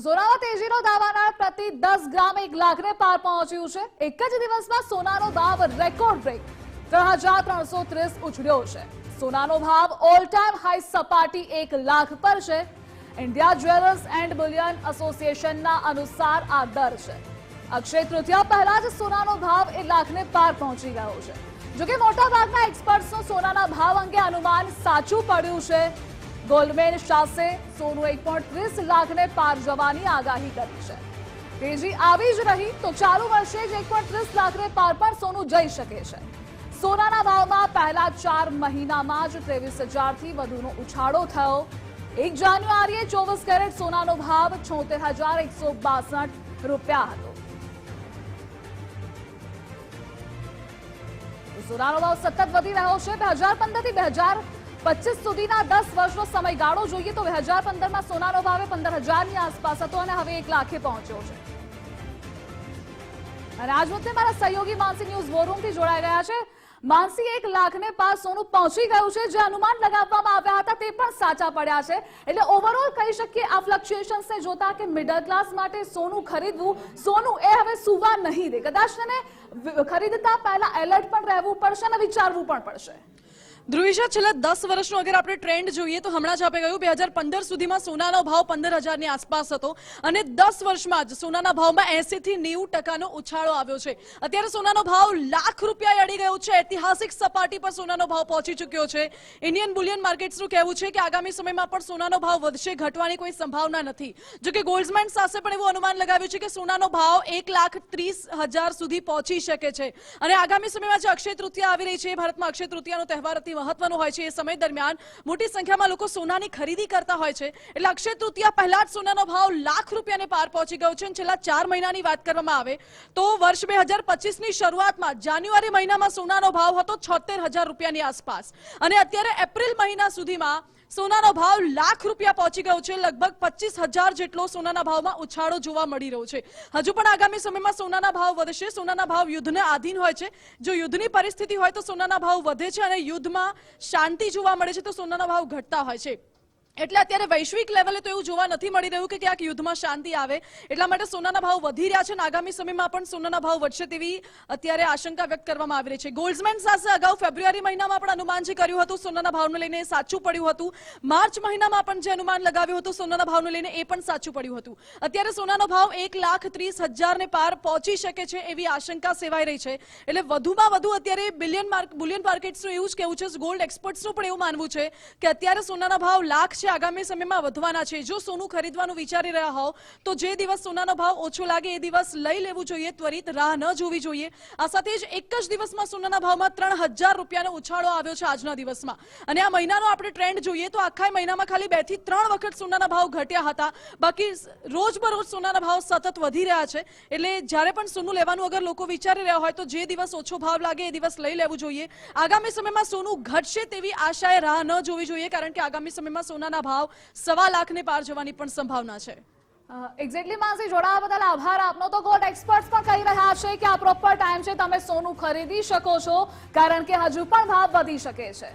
સોનાના તેજીનો દાવાના પ્રતિ દસ ગ્રામ એક લાખને પાર પહોંચ્યું છે. એક જ દિવસમાં સોનાનો ભાવ રેકોર્ડ બ્રેક. ત્રણ હજાર ત્રણસો ત્રીસ ઉછળ્યો છે. સોનાનો ભાવ ઓલ ટાઈમ હાઈ સપાટી એક લાખ પર છે. ઇન્ડિયા જ્વેલર્સ એન્ડ બુલિયન એસોસિએશનના અનુસાર આ દર છે. અક્ષય તૃતીયા પહેલા જ સોનાનો ભાવ એક લાખને પાર પહોંચી ગયો છે. જોકે મોટાભાગના એક્સપર્ટ્સનું સોનાના ભાવ અંગે અનુમાન સાચું પડ્યું છે. ગોલ્ડમેન શાસે સોનું એક પોઈન્ટ ત્રીસ લાખને પાર જવાની આગાહી કરી છે. તેજી આવી જ રહી તો ચાલુ વર્ષે જ એક પોઈન્ટ ત્રીસ લાખને પાર પણ સોનું જઈ શકે છે. સોનાના ભાવમાં પહેલા ચાર મહિનામાં જ ત્રેવીસ હજારથી વધુનો ઉછાળો થયો. એક જાન્યુઆરીએ ચોવીસ કેરેટ સોનાનો ભાવ છોતેર હજાર એકસો બાસઠ રૂપિયા હતો. સોનાનો ભાવ સતત વધી રહ્યો છે. બે હજાર પંદરથી બે હજાર પચીસ સુધીના દસ વર્ષનો સમયગાળો જોઈએ તો બે હજાર પંદરમાં સોનાનો ભાવે પંદર હજારની આસપાસ હતો અને હવે એક લાખે પહોંચ્યો છે. આજ મારા સહયોગી માનસી ન્યૂઝ વોરૂમથી જોડાઈ ગયા છે. માનસી એક લાખને પાર સોનું પહોંચી ગયું છે. જે અનુમાન લગાવવામાં આવ્યા હતા તે પણ સાચા પડ્યા છે. એટલે ઓવરઓલ કહી શકીએ આ ફ્લક્ચ્યુએશન્સને જોતા કે મિડલ ક્લાસ માટે સોનું ખરીદવું, સોનું એ હવે સુવા નહીં દે. કદાચ તેને ખરીદતા પહેલા એલર્ટ પણ રહેવું પડશે અને વિચારવું પણ પડશે. ધ્રુવિશા, છેલ્લા દસ વર્ષનો અગર આપણે ટ્રેન્ડ જોઈએ તો હમણાં જ આપણે કહ્યું બે હજાર પંદર સુધીમાં સોનાનો ભાવ પંદર હજારની આસપાસ હતો અને દસ વર્ષમાં જ સોનાના ભાવમાં એસી થી નેવું ટકાનો ઉછાળો આવ્યો છે. અત્યારે સોનાનો ભાવ લાખ રૂપિયા અડી ગયો છે. ઐતિહાસિક સપાટી પર સોનાનો ભાવ પહોંચી ચૂક્યો છે. ઇન્ડિયન બુલિયન માર્કેટ્સનું કહેવું છે કે આગામી સમયમાં પણ સોનાનો ભાવ વધશે ઘટવાની કોઈ સંભાવના નથી. જો કે ગોલ્ડમેન સાસે પણ એવું અનુમાન લગાવ્યું છે કે સોનાનો ભાવ એક લાખ ત્રીસ હજાર સુધી પહોંચી શકે છે. અને આગામી સમયમાં જે અક્ષય તૃતીયા આવી રહી છે ભારતમાં અક્ષય તૃતીયાનો તહેવાર અતિ મહત્વનું હોય છે એ સમય દરમિયાન. મોટી સંખ્યામાં લોકો સોનાની ખરીદી કરતા હોય છે. એટલે અક્ષય તૃતીયા પહેલા જ સોનાનો ભાવ લાખ રૂપિયાને પાર પહોંચી ગયો છે અને છેલ્લા ચાર મહિનાની વાત કરવામાં આવે તો વર્ષ બે હજાર શરૂઆતમાં જાન્યુઆરી મહિનામાં સોનાનો ભાવ હતો છોતેર હજાર રૂપિયાની આસપાસ. અને અત્યારે એપ્રિલ મહિના સુધીમાં સોનાનો ભાવ લાખ રૂપિયા પહોંચી ગયો છે. લગભગ પચીસ હજાર જેટલો સોનાના ભાવમાં ઉછાળો જોવા મળી રહ્યો છે. હજુ પણ આગામી સમયમાં સોનાના ભાવ વધશે. સોનાના ભાવ યુદ્ધને આધીન હોય છે. જો યુદ્ધની પરિસ્થિતિ હોય તો સોનાના ભાવ વધે છે અને યુદ્ધમાં શાંતિ જોવા મળે છે તો સોનાના ભાવ ઘટતા હોય છે. એટલે અત્યારે વૈશ્વિક લેવલે તો એવું જોવા નથી મળી રહ્યું કે ક્યાંક યુદ્ધમાં શાંતિ આવે. એટલા માટે સોનાના ભાવ વધી રહ્યા છે અને આગામી સમયમાં પણ સોનાના ભાવ વધશે તેવી અત્યારે આશંકા વ્યક્ત કરવામાં આવી રહી છે. ગોલ્ડમેન સાથે અગાઉ ફેબ્રુઆરી મહિનામાં પણ અનુમાન જે કર્યું હતું, સોનાના ભાવને લઈને સાચું પડ્યું હતું. માર્ચ મહિનામાં પણ જે અનુમાન લગાવ્યું હતું, સોનાના ભાવને લઈને એ પણ સાચું પડ્યું હતું. અત્યારે સોનાનો ભાવ એક લાખ ત્રીસ હજારને પાર પહોંચી શકે છે એવી આશંકા સેવાઈ રહી છે. એટલે વધુમાં વધુ અત્યારે બિલિયન માર્ક બુલિયન માર્કેટ્સનું એવું જ કહેવું છે. ગોલ્ડ એક્સપર્ટ્સનું પણ એવું માનવું છે કે અત્યારે સોનાના ભાવ લાખ છે. આગામી સમયમાં વધવાના છે. જો સોનું ખરીદવાનું વિચારી રહ્યા હોવ, તો જે દિવસ સોનાનો ભાવ ઓછો લાગે, એ દિવસ લઈ લેવું જોઈએ, ત્વરિત રાહ ન જોવી જોઈએ. આ સાથે જ એક જ દિવસમાં સોનાના ભાવમાં ત્રણ હજાર રૂપિયાનો ઉછાળો આવ્યો છે આજના દિવસમાં. અને આ મહિનાનો આપણે ટ્રેન્ડ જોઈએ, તો આખા મહિનામાં ખાલી બેથી ત્રણ વખત સોનાના ભાવ ઘટ્યા હતા. બાકી રોજબરોજ સોનાના ભાવ સતત વધી રહ્યા છે. એટલે જ્યારે પણ સોનું લેવાનું અગર લોકો વિચારી રહ્યા હોય, તો જે દિવસ ઓછો ભાવ લાગે, એ દિવસ લઈ લેવું જોઈએ. આગામી સમયમાં સોનું ઘટશે તેવી આશાએ રાહ ન જોવી જોઈએ, કારણ કે આગામી સમયમાં સોનાના ભાવ સવા લાખને પાર જવાની પણ સંભાવના છે. એક્ઝેક્ટલી માસી જોડાવા બદલ આભાર. આપનો તો ગોલ્ડ એક્સપર્ટ્સ પણ કહી રહ્યા છે કે આ પ્રોપર ટાઈમ છે, તમે સોનું ખરીદી શકો છો, કારણ કે હજુ પણ ભાવ વધી શકે છે.